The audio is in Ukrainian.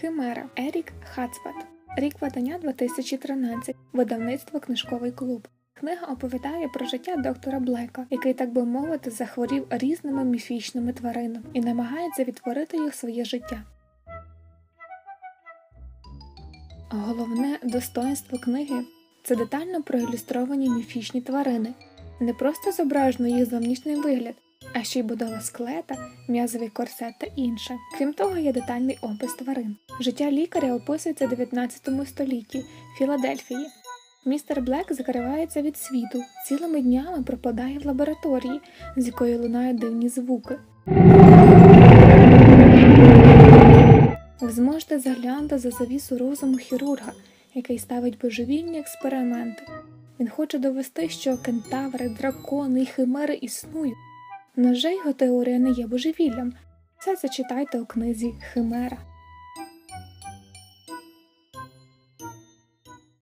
Химера Ерік Хацпат. Рік видання 2013. Видавництво Книжковий клуб. Книга оповідає про життя доктора Блека, який, так би мовити, захворів різними міфічними тваринами і намагається відтворити їх своє життя. Головне достоинство книги це детально проілюстровані міфічні тварини. Не просто зображено їх зовнішній вигляд, а ще й будова склета, м'язовий корсет та інше. Крім того, є детальний опис тварин. Життя лікаря описується в 19 столітті Філадельфії. Містер Блек закривається від світу, цілими днями пропадає в лабораторії, з якої лунають дивні звуки. Ви зможете заглянути за завісу розуму хірурга, який ставить божевільні експерименти. Він хоче довести, що кентаври, дракони і химери існують. Жаль, його теорія не є божевіллям. Це зачитайте у книзі Химера.